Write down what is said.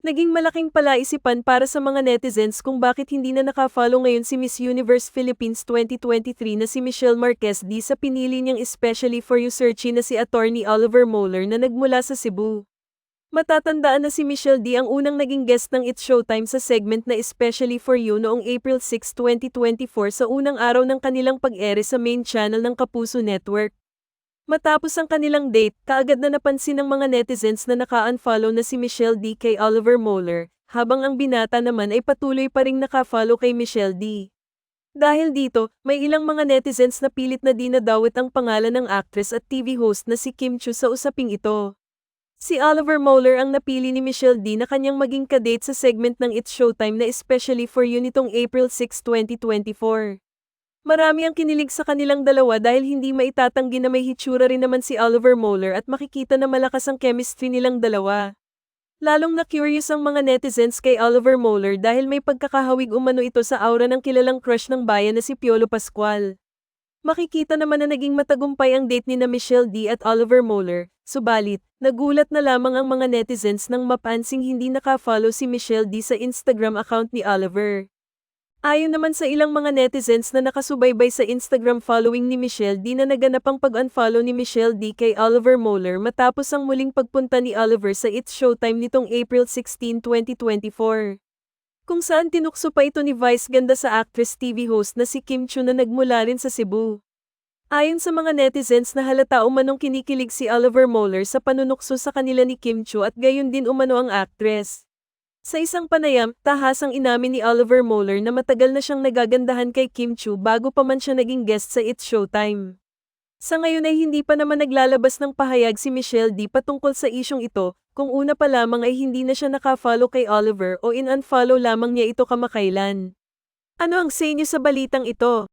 Naging malaking palaisipan para sa mga netizens kung bakit hindi na nakafollow ngayon si Miss Universe Philippines 2023 na si Michelle Marquez di sa pinili niyang especially for you searchy na si attorney Oliver Moeller na nagmula sa Cebu. Matatandaan na si Michelle D ang unang naging guest ng It's Showtime sa segment na Especially for You noong April 6, 2024 sa unang araw ng kanilang pag-ere sa main channel ng Kapuso Network. Matapos ang kanilang date, kaagad na napansin ng mga netizens na naka-unfollow na si Michelle D kay Oliver Moeller, habang ang binata naman ay patuloy pa ring naka-follow kay Michelle D. Dahil dito, may ilang mga netizens na pilit na di nadawit ang pangalan ng actress at TV host na si Kim Chu sa usaping ito. Si Oliver Moeller ang napili ni Michelle D na kanyang maging kadate sa segment ng It's Showtime na especially for you nitong April 6, 2024. Marami ang kinilig sa kanilang dalawa dahil hindi maitatanggi na may hitsura rin naman si Oliver Moeller at makikita na malakas ang chemistry nilang dalawa. Lalong na-curious ang mga netizens kay Oliver Moeller dahil may pagkakahawig umano ito sa aura ng kilalang crush ng bayan na si Piolo Pascual. Makikita naman na naging matagumpay ang date ni na Michelle D at Oliver Moeller, subalit, nagulat na lamang ang mga netizens nang mapansing hindi nakafollow si Michelle D sa Instagram account ni Oliver. Ayon naman sa ilang mga netizens na nakasubaybay sa Instagram following ni Michelle D na naganap ang pag-unfollow ni Michelle D kay Oliver Moeller matapos ang muling pagpunta ni Oliver sa It's Showtime nitong April 16, 2024 kung saan tinukso pa ito ni Vice ganda sa actress TV host na si Kim Chu na nagmula rin sa Cebu. Ayon sa mga netizens na halata umanong kinikilig si Oliver Moeller sa panunukso sa kanila ni Kim Chu at gayon din umano ang actress. Sa isang panayam, tahasang inamin ni Oliver Moeller na matagal na siyang nagagandahan kay Kim Chu bago pa man siya naging guest sa It's Showtime. Sa ngayon ay hindi pa naman naglalabas ng pahayag si Michelle D patungkol sa isyong ito, kung una pa lamang ay hindi na siya nakafollow kay Oliver o in-unfollow lamang niya ito kamakailan. Ano ang say niyo sa balitang ito?